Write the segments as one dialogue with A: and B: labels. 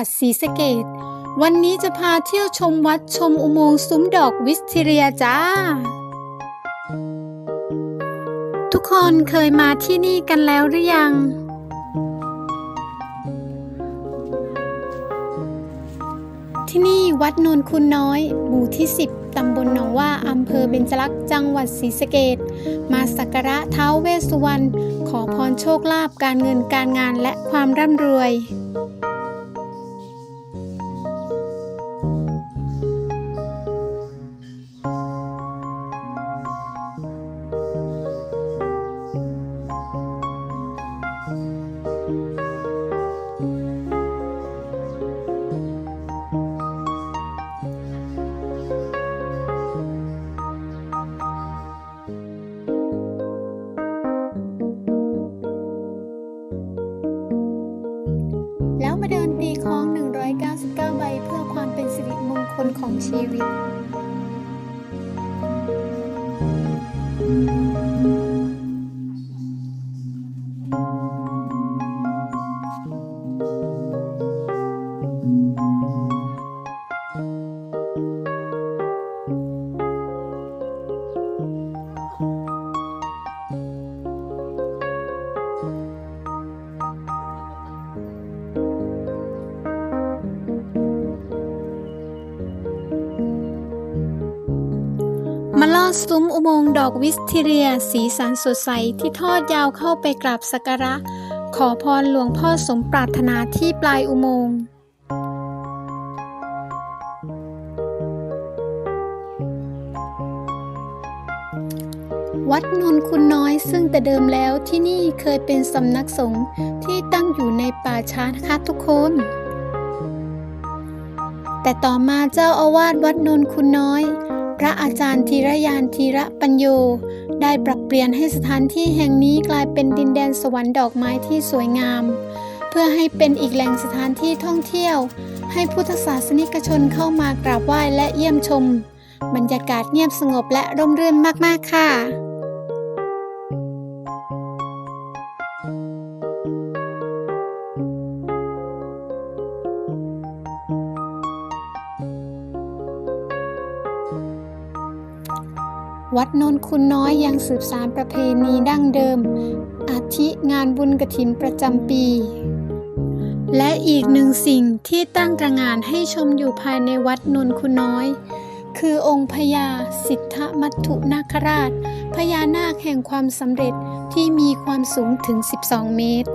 A: วัดศรีสะเกดวันนี้จะพาเที่ยวชมวัดชมอุโมงค์ซุ้มดอกวิสทิเรียจ้า ทุกคนเคยมาที่นี่กันแล้วหรือยัง ที่นี่วัดนนคุณน้อย หมู่ที่ 10 ตำบลหนองว่าอำเภอเบญจลักษ์จังหวัดศรีสะเกดมาสักการะท้าวเวสสุวรรณขอพรโชคลาภการเงินการงานและความร่ำรวย คนของชีวิต ดซุ้มอุโมงค์ดอกวิสทิเรีย สีสันสดใสที่ทอดยาวเข้าไปกราบสักการะ ขอพรหลวงพ่อสมปรารถนาที่ปลายอุโมงค์วัดนนคุณน้อยซึ่งแต่เดิมแล้วที่นี่เคยเป็นสำนักสงฆ์ที่ตั้งอยู่ในป่าช้านะคะทุกคน แต่ต่อมาเจ้าอาวาสวัดนนคุณน้อย พระอาจารย์ธีรยานธีระปัญโย ได้ปรับเปลี่ยนให้สถานที่แห่งนี้กลายเป็นดินแดนสวรรค์ดอกไม้ที่สวยงาม เพื่อให้เป็นอีกแหล่งสถานที่ท่องเที่ยว ให้พุทธศาสนิกชนเข้ามากราบไหว้และเยี่ยมชม บรรยากาศเงียบสงบและร่มรื่นมากๆค่ะ วัดนนคุณน้อยยังสืบสานประเพณีดั้งเดิม อาทิงานบุญกระถินประจำปี และอีกหนึ่งสิ่งที่ตั้งตระงานให้ชมอยู่ภายในวัดนนคุณน้อย คือองค์พญาสิทธมัตถุนาคราชพญานาคแห่งความสำเร็จที่มีความสูงถึง 12 เมตร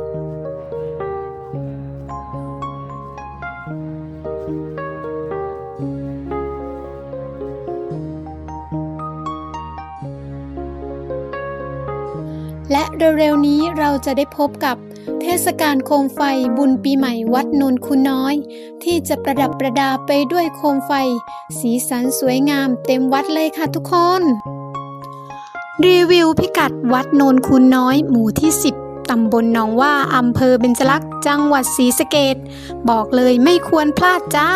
A: และเร็วๆนี้เราจะได้พบกับเทศกาลโคมไฟบุญปีใหม่วัดนนคุณน้อย ที่จะประดับประดาไปด้วยโคมไฟ สีสันสวยงามเต็มวัดเลยค่ะทุกคน รีวิวพิกัดวัดนนคุณน้อยหมู่ที่ 10 ตำบลหนองว่าอำเภอเบญจลักษ์จังหวัดศรีสะเกดบอกเลยไม่ควรพลาดจ้า